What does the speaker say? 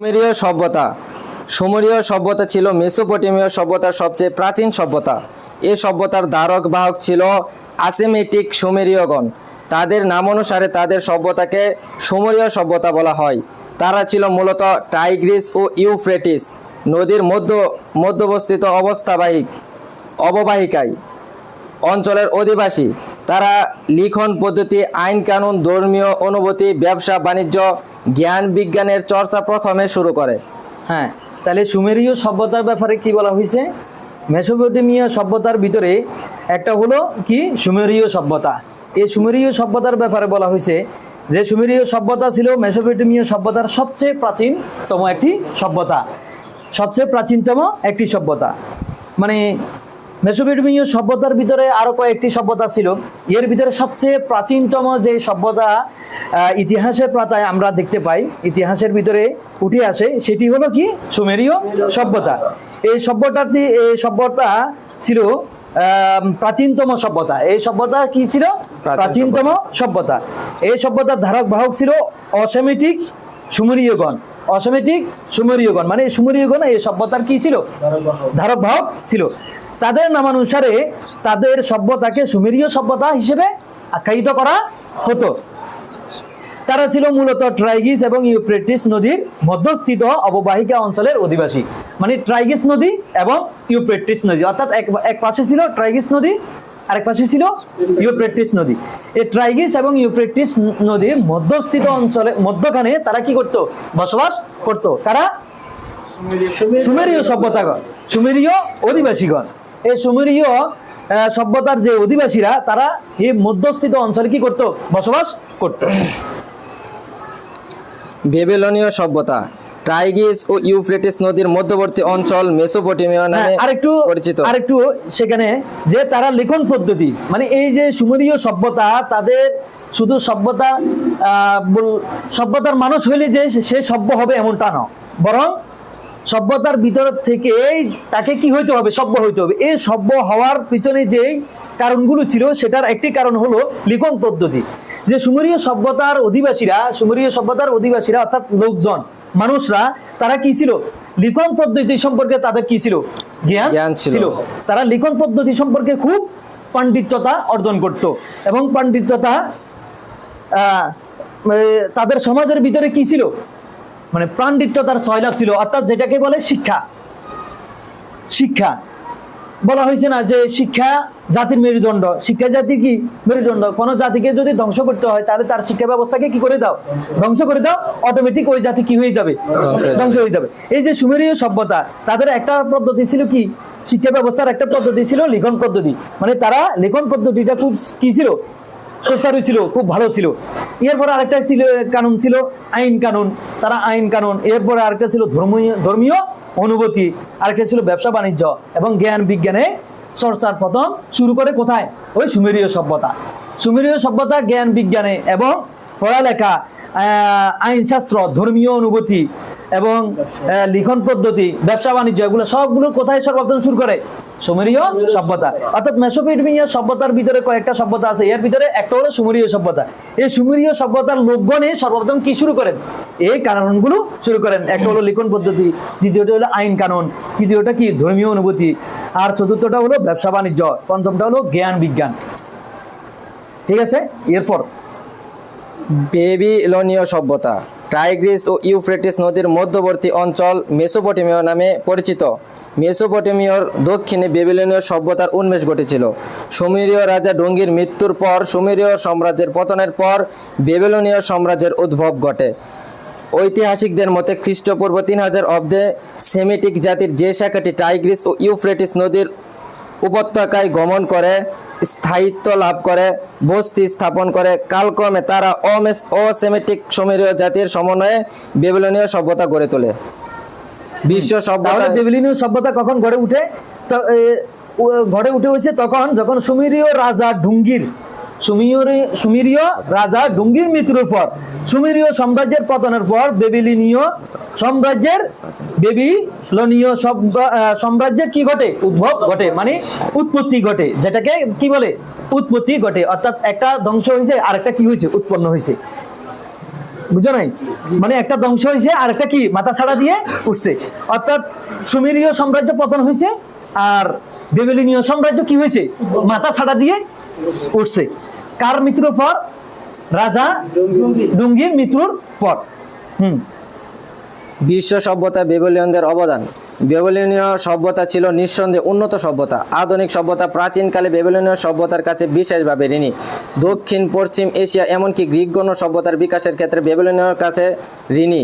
সুমেরীয় সভ্যতা। সুমেরীয় সভ্যতা ছিল মেসোপটেমীয় সভ্যতার সবচেয়ে প্রাচীন সভ্যতা। এই সভ্যতার ধারক বাহক ছিল আসেমেটিক সুমেরীয়গণ। তাদের নাম অনুসারে তাদের সভ্যতাকে সুমেরীয় সভ্যতা বলা হয়। তারা ছিল মূলত টাইগ্রিস ও ইউফ্রেটিস, নদীর মধ্য, মধ্যবস্থিত অবস্থাবাহিক অববাহিকায় অঞ্চলের অধিবাসী। তারা লিখন পদ্ধতি, আইন কানুন, ধর্মীয় অনুভূতি, ব্যবসা, বাণিজ্য, জ্ঞান বিজ্ঞানের চর্চা প্রথমে শুরু করে। হ্যাঁ তাহলে সুমেরীয় সভ্যতার ব্যাপারে কি বলা হয়েছে? মেসোপটেমিয়া সভ্যতার ভিতরে একটা হলো কি? সুমেরীয় সভ্যতা। এই সুমেরীয় সভ্যতার ব্যাপারে বলা হয়েছে যে সুমেরীয় সভ্যতা ছিল মেসোপটেমীয় সভ্যতার সবচেয়ে প্রাচীনতম একটি সভ্যতা। সবচেয়ে প্রাচীনতম একটি সভ্যতা। মানে মেসোপটেমীয় সভ্যতার ভিতরে আরও কয়েকটি সভ্যতা ছিল। এর ভিতরে সবচেয়ে প্রাচীনতম যে সভ্যতা ইতিহাসের পাতায় আমরা দেখতে পাই ইতিহাসের ভিতরে উঠে আসে সেটি হলো কি? সুমেরীয় সভ্যতা। এই সভ্যতাটি এই সভ্যতা ছিল প্রাচীনতম সভ্যতা। এই সভ্যতা কি ছিল? প্রাচীনতম সভ্যতা। এই সভ্যতার ধারক বাহক ছিল অসেমেটিক সুমেরীয়গণ। অসেমেটিক সুমেরীয়গণ মানে সুমেরীয়গণ এই সভ্যতার কি ছিল? ধারক বাহক ছিল। তাদের নামানুসারে তাদের সভ্যতাকে সুমেরীয় সভ্যতা হিসেবে আখ্যায়িত করা হতো। তারা ছিল মূলত ট্রাইগিস এবং ইউপ্রেটিস নদীর মধ্যস্থিত অববাহিকা অঞ্চলের অধিবাসী। মানে ট্রাইগিস নদী এবং ইউপ্রেটিস নদী। অর্থাৎ এক পাশে ছিল ট্রাইগিস নদী, আরেক পাশে ছিল ইউপ্রেটিস নদী। এই ট্রাইগিস এবং ইউপ্রেটিস নদীর মধ্যস্থিত অঞ্চলে, মধ্যখানে তারা কি করত? বসবাস করত। তারা সুমেরীয় সভ্যতাগণ। সুমেরীয় অধিবাসীগণ। এই সুমেরীয় সভ্যতার যে অধিবাসীরা তারা এই মধ্যস্থিত অঞ্চলে কি করত? বসবাস করত। বেবিলনীয় সভ্যতা টাইগিস ও ইউফ্রেটিস নদীর মধ্যবর্তী অঞ্চল মেসোপটেমীয় নামে হ্যাঁ, আরেকটু পরিচিত। আরেকটু সেখানে যে তারা লিখন পদ্ধতি মানে এই যে সুমেরীয় সভ্যতা তাদের শুধু সভ্যতা সভ্যতার মানুষ হইলে যে সে সভ্য হবে এমনটা না বরং সভ্যতার ভিতর থেকে তাকে কি হইতে হবে? সভ্য হইতে হবে। এই সভ্য হওয়ার পিছনে যেই কারণগুলো ছিল সেটার একটি কারণ হলো লিখন পদ্ধতি। যে সুমেরীয় সভ্যতার অধিবাসীরা সুমেরীয় সভ্যতার অধিবাসীরা অর্থাৎ লোকজন মানুষরা তারা কি ছিল? লিখন পদ্ধতি সম্পর্কে তাদের কি ছিল? জ্ঞান ছিল। ছিল। তারা লিখন পদ্ধতি সম্পর্কে খুব পাণ্ডিত্যতা অর্জন করত এবং পাণ্ডিত্যতা আহ, তাদের সমাজের ভিতরে কি ছিল? মানে পাণ্ডিত্যতার সয়লাভ ছিল অর্থাৎ যেটাকে বলে শিক্ষা। শিক্ষা। বলা হয়েছে না যে শিক্ষা জাতির মেরুদণ্ড। শিক্ষা জাতি কি মেরুদণ্ড? কোন জাতিকে যদি ধ্বংস করতে হয় তাহলে তার শিক্ষা ব্যবস্থাকে কি করে দাও? ধ্বংস করে দাও অটোমেটিক ওই জাতি কি হয়ে যাবে? ধ্বংস ধ্বংস হয়ে যাবে। এই যে সুমেরীয় সভ্যতা তাদের একটা পদ্ধতি ছিল কি? শিক্ষা ব্যবস্থার একটা পদ্ধতি ছিল লিখন পদ্ধতি। মানে তারা লিখন পদ্ধতিটা খুব কি ছিল? সুচারু ছিল, খুব ভালো ছিল। এরপরে আরেকটা ছিল, কানুন ছিল, আইন কানুন। তারা আইন কানুন। এরপরে আরেকটা ছিল ধর্মীয় ধর্মীয় অনুভূতি। আরেকটা ছিল ব্যবসা বাণিজ্য এবং জ্ঞান বিজ্ঞানে চর্চার প্রথম শুরু করে কোথায়? ওই সুমেরীয় সভ্যতা। সুমেরীয় সভ্যতা, জ্ঞান বিজ্ঞানে এবং পড়ালেখা আইনশাস্ত্র, ধর্মীয় অনুভূতি। এবং লিখন পদ্ধতি, ব্যবসা বাণিজ্য, এগুলো সবগুলো কোথায় সর্বপ্রথম শুরু করে? সুমেরীয় সভ্যতা। অর্থাৎ মেসোপটেমিয়া সভ্যতার ভিতরে কয়েকটা সভ্যতা আছে। এর ভিতরে একটা হলো সুমেরীয় সভ্যতা। এই সুমেরীয় সভ্যতার লোকগণে সর্বপ্রথম কি শুরু করেন? এই কারণগুলো শুরু করেন। একটা হলো লিখন পদ্ধতি, দ্বিতীয়টা হলো আইন কানুন, তৃতীয়টা কি? ধর্মীয় অনুভূতি, আর চতুর্থটা হলো ব্যবসা বাণিজ্য, পঞ্চমটা হলো জ্ঞান বিজ্ঞান। ঠিক আছে? এরপর বেবিলনীয় সভ্যতা, টাইগ্রিস ও ইউফ্রেটিস নদীর মধ্যবর্তী অঞ্চল মেসোপটেমীয় নামে পরিচিত। মেসোপটেমীয়র দক্ষিণে বেবিলনীয় সভ্যতার উন্মেষ ঘটেছিল। সুমেরীয় রাজা ডঙ্গির মৃত্যুর পর, সুমেরীয় সাম্রাজ্যের পতনের পর বেবিলনীয় সাম্রাজ্যের উদ্ভব ঘটে। ঐতিহাসিকদের মতে খ্রিস্টপূর্ব তিন হাজার অব্দে সেমিটিক জাতির যে শাখাটি টাইগ্রিস ও ইউফ্রেটিস নদীর উপত্যকায় গমন করে স্থায়িত্ব লাভ করে বস্তি স্থাপন করে। কালক্রমে তারা অমেস অসেমেটিক সমীরীয় জাতির সমন্বয়ে বেবিলনীয় সভ্যতা গড়ে তোলে। বিশ্ব সভ্যতা বেবিলনীয় সভ্যতা কখন গড়ে উঠে? তো গড়ে উঠে হয়েছে তখন যখন সুমেরীয় রাজা ডুঙ্গির সুমেরীয় রাজা ডুঙ্গির মৃত্যুর পর, সুমেরীয় সাম্রাজ্যের পতনের পর বেবিলিনীয় সাম্রাজ্যের বেবিলনীয় সাম্রাজ্যের কি ঘটে? উদ্ভব ঘটে মানে উৎপত্তি ঘটে, যেটাকে কি বলে? উৎপত্তি ঘটে। অর্থাৎ একটা ধ্বংস হয়েছে আর একটা কি হয়েছে? উৎপন্ন হয়েছে। বুঝো নাই? মানে একটা ধ্বংস হয়েছে আর একটা কি? মাথা ছাড়া দিয়ে উঠছে। অর্থাৎ সুমেরীয় সাম্রাজ্য পতন হয়েছে, আর বেবিলনীয় সাম্রাজ্য কি হয়েছে? মাথা ছাড়া দিয়ে উঠছে। কার মৃত্যুর পর? রাজা ডুঙ্গির মৃত্যুর পর। হুম। বিশ্ব সভ্যতা বেবিলিয়নদের অবদান। বেবিলনীয় সভ্যতা ছিল নিঃসন্দেহে উন্নত সভ্যতা। আধুনিক সভ্যতা প্রাচীনকালে বেবিলনীয় সভ্যতার কাছে বিশেষভাবে ঋণী। দক্ষিণ পশ্চিম এশিয়া এমনকি গ্রিক গণ সভ্যতার বিকাশের ক্ষেত্রে বেবিলনীয় কাছে ঋণী।